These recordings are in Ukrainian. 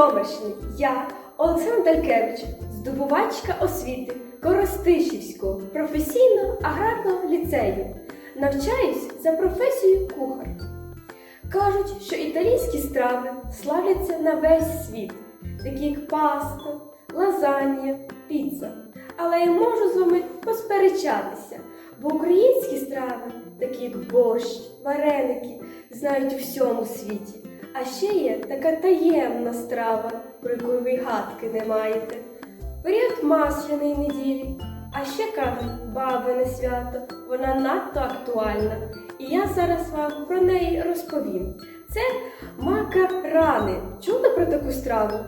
Житомирщини я, Олександр Далькевич, здобувачка освіти Коростишівського професійно-аграрного ліцею. Навчаюсь за професією кухар. Кажуть, що італійські страви славляться на весь світ, такі як паста, лазанья, піца. Але я можу з вами посперечатися, бо українські страви, такі як борщ, вареники, знають у всьому світі. А ще є така таємна страва, про яку ви гадки не маєте. Період масляної неділі. А ще кажуть, бабине свято, вона надто актуальна. І я зараз вам про неї розповім. Це макарани. Чули про таку страву?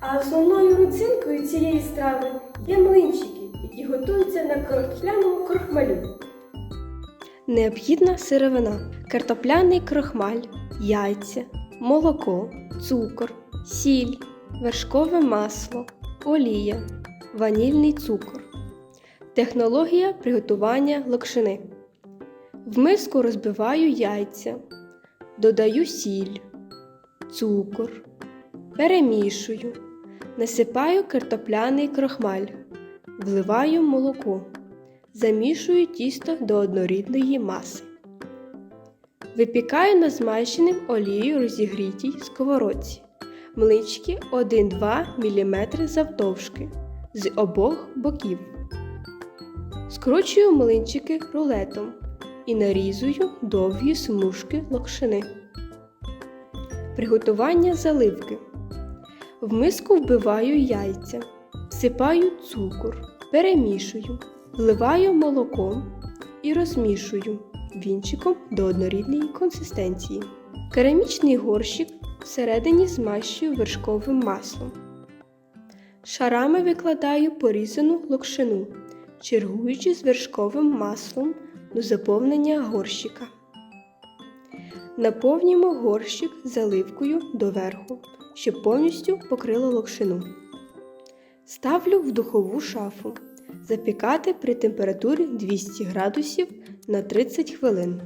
А основною родзинкою цієї страви є млинчики, які готуються на картопляному крохмалю. Необхідна сировина, картопляний крохмаль, яйця, молоко, цукор, сіль, вершкове масло, олія, ванільний цукор. Технологія приготування локшини. В миску розбиваю яйця, додаю сіль, цукор, перемішую, насипаю картопляний крохмаль, вливаю молоко. Замішую тісто до однорідної маси. Випікаю на змащеним олією розігрітій сковородці. Млинчики 1-2 мм завдовжки з обох боків. Скручую млинчики рулетом і нарізую довгі смужки локшини. Приготування заливки. В миску вбиваю яйця, всипаю цукор, перемішую. Вливаю молоко і розмішую вінчиком до однорідної консистенції. Керамічний горщик всередині змащую вершковим маслом. Шарами викладаю порізану локшину, чергуючи з вершковим маслом до заповнення горщика. Наповнюємо горщик заливкою доверху, щоб повністю покрило локшину. Ставлю в духову шафу. Запікати при температурі 200 градусів на 30 хвилин.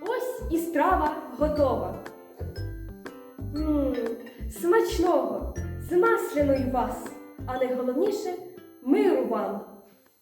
Ось і страва готова. Мм, смачного, з масляною вас, а найголовніше миру вам!